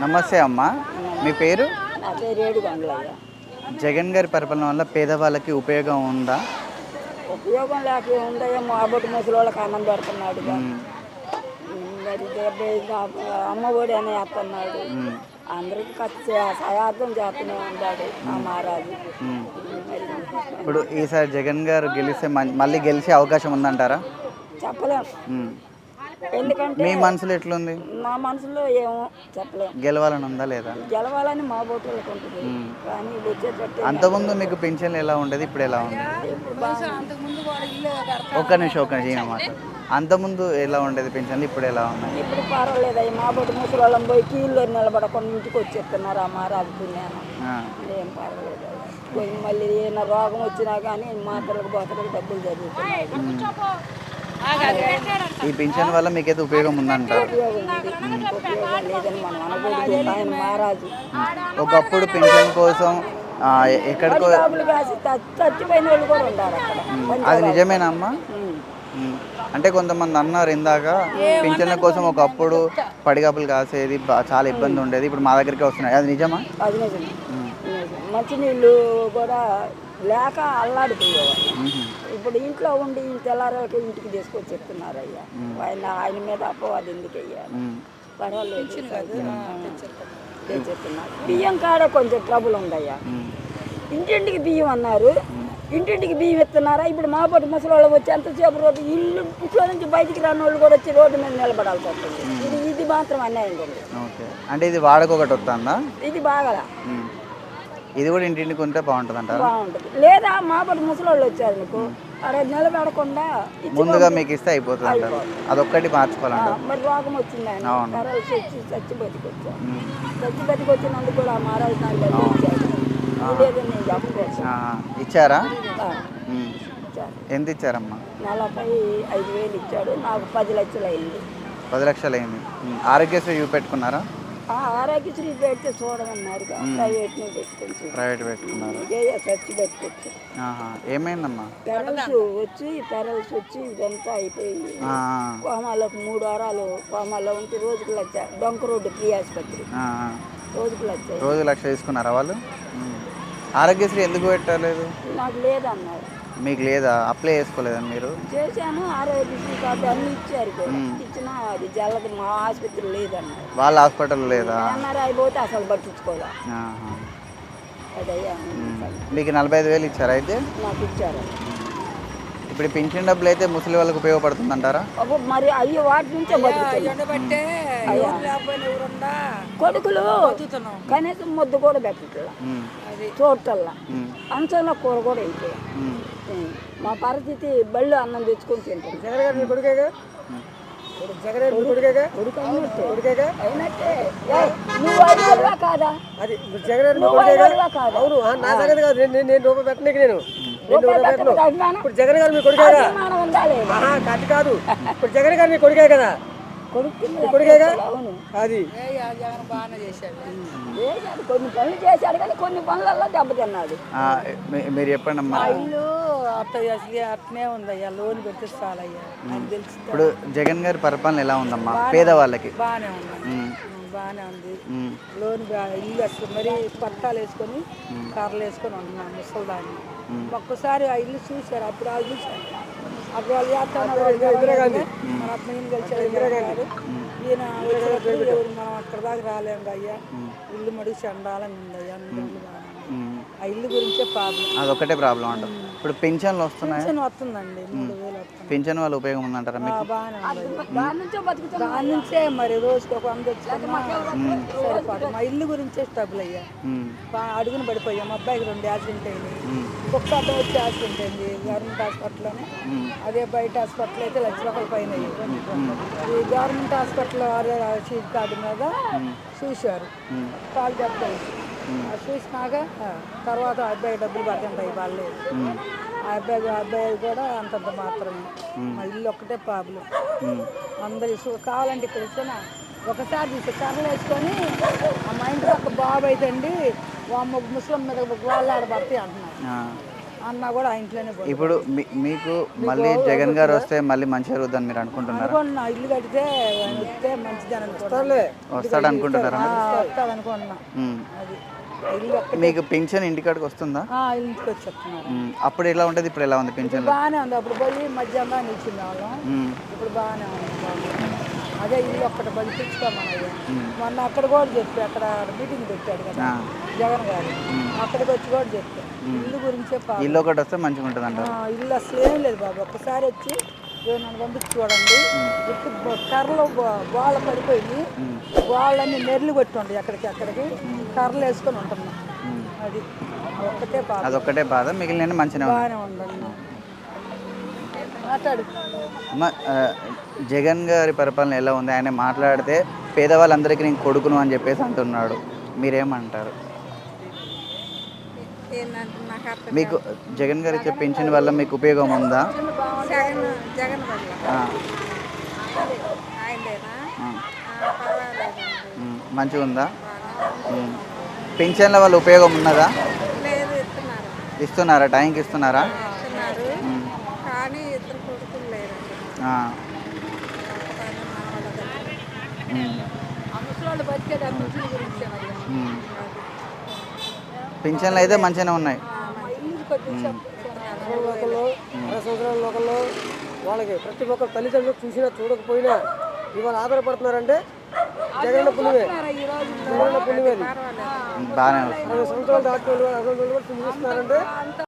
నమస్తే అమ్మ. మీ పేరు? నా పేరు ఏడు గంగలయ్య. జగన్ గారి పరిపాలన వల్ల పేదవాళ్ళకి ఉపయోగం ఉందా? ఉపయోగం లేక ఉందయ్యా మాబొట్టు ముసలి వాళ్ళకి అన్నం పెడుతున్నాడు మరి డెబ్బై అమ్మ ఒడి అని వేస్తున్నాడు అందరికి ఖర్చు సహార్థం చేస్తూనే ఆ మహారాజు. మరి ఇప్పుడు ఈసారి జగన్ గారు గెలిస్తే మళ్ళీ గెలిచే అవకాశం ఉందంటారా? చెప్పలేం. ఉమ్. ఎందుకంటే మీ మనసులో ఎట్లుంది? మా మనసులో ఏమో చెప్పలేం. గెలవాలని ఉందా లేదా? గెలవాలని మా ఉంటుంది. ఉమ్. కానీ వచ్చేటట్టు అంతకుముందు మీకు పింఛన్లు ఎలా ఉండేది? ఇప్పుడు ఎలా ఉంది? ఇప్పుడు బాగా ఒక్క నిమిషం ఒక్క నిమిషం ఈయన మాట అంతకుముందు ఎలా ఉండేది పింఛన్లు? ఇప్పుడు ఎలా ఉన్నాయి? ఇప్పుడు పర్వాలేదు అయ్యి మా బొట్టు ముసలి వాళ్ళని పోయి కీళ్ళు నిలబడకుండా ఇంటికి వచ్చేస్తున్నారు పుణ్యాన ఆ, ఏం పర్వాలేదు పోయి మళ్ళీ ఏమైనా రోగం వచ్చినా కానీ మాత్రలకు బొత్తలకు డబ్బులు జరుగుతున్నాయి. ఈ పింఛన్ వల్ల మీకైతే ఉపయోగం ఉందంటారు మహారాజు ఒకప్పుడు పింఛన్ కోసం ఎక్కడికో చచ్చిపోయిన వాళ్ళు కూడా ఉన్నారు అది నిజమేనా అమ్మా ఉమ్. ఉమ్. అంటే కొంతమంది అన్నారు ఇందాక పింఛన్ల కోసం ఒకప్పుడు పడిగాపులు కాసేది చాలా ఇబ్బంది ఉండేది ఇప్పుడు మా దగ్గరికి వస్తున్నాయి అది నిజమా అది. మంచినీళ్ళు కూడా లేక అల్లాడిపోయేవాళ్ళు. ఇప్పుడు ఇంట్లో ఉండి తెల్లారకు ఇంటికి తీసుకొచ్చి చెప్తున్నారు అయ్యా ఆయన ఆయన మీద అపవాది ఎందుకు అయ్యా. పర్వాలేదు తెచ్చేస్తున్నారు బియ్యం కాడ కొంచెం ట్రబుల్ ఉందయ్యా. ఇంటింటికి బియ్యం అన్నారు. ఇంటింటికి బియ్యం ఇస్తున్నారా ఇప్పుడు మా పొట్టి ముసలి వాళ్ళు వచ్చి ఎంతసేపు రోడ్డు ఇల్లు ఇంట్లో నుంచి బయటికి రాని వాళ్ళు కూడా వచ్చి రోడ్డు మీద నిలబడాల్సి వస్తుంది. ఇది ఇది మాత్రం అన్యాయం అంటే ఇది వాడకొకటి వస్తుందా? ఇది బాగా. ఇది కూడా ఇంటింటికి ఉంటే బాగుంటుంది అంటారా బాగుంటుంది. లేదా ముసలి వాళ్ళు వచ్చారు నీకు. అక్కడ నిలబడకుండా ఇచ్చి ముందుగా మీకు ఇస్తే అయిపోతుంది అంటారు. అదొక్కటి మార్చుకోవాలంటారు. మరి రోగం వచ్చింది ఆయన అవును. కరోల్సి వచ్చి చచ్చి. చచ్చి బతికొచ్చినందుకు కూడా నాకు నేను చెప్పలేదు. ఆ, ఇచ్చారా? ఆ, ఉమ్. ఇచ్చాడు. ఎంత ఇచ్చారమ్మా? నలభై ఐదు వేలు ఇచ్చాడు. నాకు పది లక్షలు అయింది. పది లక్షలు అయింది. ఉమ్. ఆరోగ్యశ్రీ చూపెట్టుకున్నారా ఆరోగ్యశ్రీ పెడితే చూడమన్నారు ప్రైవేట్ పెట్టుకోవచ్చు ప్రైవేట్ పెట్టుకున్నారు. ఖర్చు పెట్టుకోవచ్చు. ఏమైందమ్మా? పెరల్స్ వచ్చి పెరల్స్ వచ్చి ఇదంతా అయిపోయి కోమాలోకి మూడు వారాలు కోమాలో ఉంటే రోజుకు లక్ష డొంక రోడ్డు ప్రీ ఆసుపత్రి. రోజుకు లక్ష. రోజు లక్ష తీసుకున్నారా వాళ్ళు. ఆరోగ్యశ్రీ ఎందుకు పెట్టలేదు? నాకు లేదన్నారు. మీకు లేదా? అప్లై చేసుకోలేదా మీరు? చేశాను ఆరోగ్యశ్రీ కార్డు అన్ని ఇచ్చారు ఇచ్చినా అది జల్లదు మా ఆసుపత్రి లేదన్నారు వాళ్ళ హాస్పిటల్ లేదా? ఎన్ఆర్ఐ పోతే అసలు ఆహా. అదయ్యా మీకు నలభై ఐదు వేలు ఇచ్చారా అయితే? నాకు ఇచ్చారు. ఇప్పుడు పింఛన్ డబ్బులు అయితే ముసలి వాళ్ళకి ఉపయోగపడుతుంది అంటారా అబ్బో, మరి అయ్యి వాటి నుంచే బతుకుతున్నాయి అయ్యా. కొడుకులు కనీసం ముద్దు కూడా పెట్టట్లా. చూడటల్లా అంచంలో కూర కూడా అయిపోయా మా పరిస్థితి బళ్ళు అన్నం తెచ్చుకొని తింటాం జగన్ కొడుకేగా? నువ్వు కాదా? అది జగన్ అవును నా సంగతి కాదు. నేను నేను రూపాయి పెట్టనీకి నేను. ఇప్పుడు జగన్ గారు మీ కొడుకేగా అది కాదు? ఇప్పుడు జగన్ గారు మీ కొడుకే కదా? కొడుకేగా అది. చేశాడు. కొన్ని పనులు చేశాడు కానీ కొన్ని పనులలో దెబ్బతిన్నాడు. మీరు చెప్పండి అమ్మా. ఇల్లు అట్నే ఉందయ్యా లోన్ పెడితే చాలయ్యా ఇప్పుడు జగన్ గారి పరిపాలన ఎలా ఉందమ్మా? పేదవాళ్ళకి. బాగానే ఉంది. బాగానే ఉంది. లోన్ ఇల్లు అసలు మరి పట్టాలు వేసుకొని కర్రలు వేసుకొని ఉంటున్నాను ముసలిదాన్ని. ఒక్కసారి ఆ ఇల్లు చూశారు అప్పుడు వాళ్ళు చూశారు. అప్పుడు వాళ్ళు గెలవలేదు. మన గెలిచాడు గెలవలేదు. ఈయన మనం అక్కడ దాకా రాలేము అయ్యా? ఇల్లు మడుగు చండాలని ఉంది అయ్యా అన్ని రోజులు బాగానే ఉంది. ఉమ్. ఆ ఇల్లు గురించే ప్రాబ్లం. అదొక్కటే ప్రాబ్లం అంటారు ఇప్పుడు పింఛన్లు వస్తున్నాయి? పెన్షన్ వస్తుందండి మూడు వేలు వస్తుంది. పింఛన్ వల్ల ఉపయోగం ఉందంటారా ఆ, మీకు? బాగానే ఉంది. దాని నుంచే బతుకుతున్నాడు దాని నుంచే మరి రోజుకి ఒక వంద తెచ్చుకున్నా సరిపోదు. మా ఇల్లు గురించే స్టబ్బులు అయ్యా. ఉమ్, బా- అడుగున పడిపోయాం. మా అబ్బాయికి రెండు యాక్సిడెంట్ ఉమ్, ఒక్క అబ్బాయి వచ్చి యాక్సిడెంట్ అయింది. గవర్నమెంట్ హాస్పిటల్లోనే. అదే బయట హాస్పిటల్ అయితే లక్ష రూపాయల పైన అయ్యాయి. ఈ గవర్నమెంట్ హాస్పిటల్ వారి షీట్ కార్డు మీద చూశారు. కాలు చెప్తాయి చూసినాక తర్వాత అబ్బాయి డబ్బులు పడుతుంటాయి వాళ్ళే. ఆ అబ్బాయి అబ్బాయి కూడా అంతంత మాత్రమే. మా ఇల్లు ఒక్కటే ప్రాబ్లం. అందరు కావాలంటే ఇచ్చిన? ఒకసారి తీసి కర్రలు వేసుకొని ఆ మా ఇంటి పక్క బాబు అయితే అండి ముస్లిం మీద వాళ్ళు ఆడబడతాయి అంటున్నారు అన్న కూడా ఆ ఇంట్లోనే ఇప్పుడు మీ- మీకు మళ్ళీ జగన్ గారు వస్తే మళ్ళీ మంచి జరుగుతుందని మీరు అనుకుంటున్నారా? అనుకున్నా ఇల్లు కడితే ఆయన వస్తే మంచిదని వస్తాడు అనుకుంటున్నారా? వస్తాడు అనుకున్నా. ఉమ్. అది ఆ ఇల్లు ఒక్క మీకు పింఛన్ ఇంటికాడికి వస్తుందా? ఆ, ఇంటికి వచ్చి చెప్తున్నారు ఉమ్. అప్పుడు ఎలా ఉంటుంది ఇప్పుడు ఎలా ఉంది పింఛన్ బాగానే ఉంది. అప్పుడు పోయి మధ్యాహ్నం నిలిచింది వాళ్ళం ఇప్పుడు బాగానే ఉంది. అదే ఇల్లు ఒక్కటి బలిపించుకోమన్నది మొన్న అక్కడ కూడా చెప్పి అక్కడ మీటింగ్ పెట్టాడు కదా జగన్ గారు. అక్కడికి వచ్చి కూడా చెప్పా ఇల్లు గురించే ఇల్లు ఒకటి వస్తే మంచిగా ఉంటుంది అంటారు. ఆ, ఇల్లు అసలు ఏం లేదు బాబు. ఒక్కసారి వచ్చి నన్ను పంపించి చూడండి ఇప్పుడు కర్రలు గోళ్ళ పడిపోయి గోళ్ళన్నీ నెర్లు కొట్టి ఉండి అక్కడికి అక్కడికి కర్రలు వేసుకొని ఉంటున్నాం. అది ఒక్కటే బాగా అదొక్కటే బాధ. మిగిలిన మంచిగా బాగానే ఉండండి జగన్ గారి పరిపాలన ఎలా ఉంది? ఆయన మాట్లాడితే పేదవాళ్ళందరికీ నేను కొడుకును అని చెప్పేసి అంటున్నాడు. మీరేమంటారు? మీకు జగన్ గారు ఇచ్చే పెన్షన్ వల్ల మీకు ఉపయోగం ఉందా? మంచిగా ఉందా. పెన్షన్ల వల్ల ఉపయోగం ఉన్నదా? లేదు ఇస్తున్నారు. ఇస్తున్నారా? టైంకి ఇస్తున్నారు కానీ ఇద్దరు కొడుకులు లేరండి ఆ, ఒక్కదాన్ని మనవాళ్ళ దగ్గర ఉమ్, ఆ ముసలోళ్ళు బతికేది ఆ ముసలి గురించే మరి. ఉమ్. పెన్షన్లు అయితే మంచిగానే ఉన్నాయి. సంవత్సరాల లోకల్లో వాళ్ళకి ప్రతి ఒక్క తల్లిదండ్రులు చూసినా చూడకపోయినా ఇవాళ ఆధారపడుతున్నారంటే జగన్ పుణ్యమే. జగన్ పుణ్యమే బాగానే సంవత్సరాలు దాటి కూడా చూపిస్తున్నారంటే